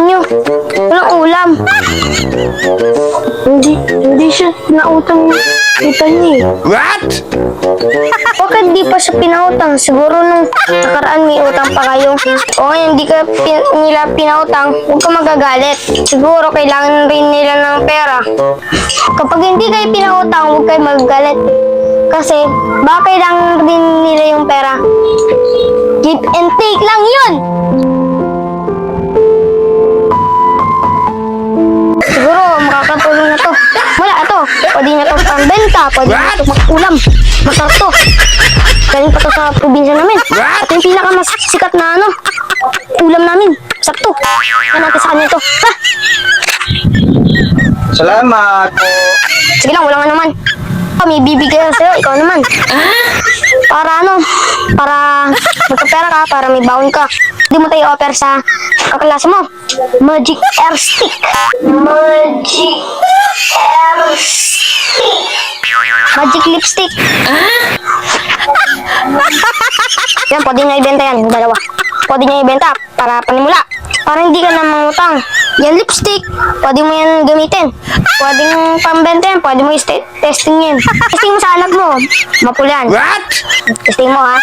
nyo? Walang ulam. Hindi, hindi siya nautang kita niya eh. What? Bakit di pa siya pinautang? Siguro nung nakaraan may utang pa kayo. O ngayon hindi ka pin- nila pinautang, huwag ka magagalit. Siguro kailangan rin nila ng pera. Kapag hindi kayo pinautang, huwag kayo magagalit. Kasi baka kailangan rin nila yung pera. Give and take lang yun! To pambenta. Pwede na to mag-ulam. Masarap to. Galing pa to sa probinsya namin. At yung pinaka mas sikat na ano, ulam namin. Masarap to. Yan natin sa kanya to. Ha? Salamat po. Sige lang, wala nga naman. Ah, may bibigay sa'yo, ikaw naman. Para ano, para magkapera ka, para may baon ka. Hindi mo tayo offer sa kaklase mo. Magic Air Stick. Magic. Magic Lipstick. yan, pwede nyo ibenta yan, yung dalawa. Pwede nyo ibenta para panimula. Para hindi ka na mangutang. Yan lipstick, pwede mo yan gamitin. Pwede mo pambenta yan, pwede mo testing yan. Testing mo sa anak mo, mapulan. What? Testing mo ha.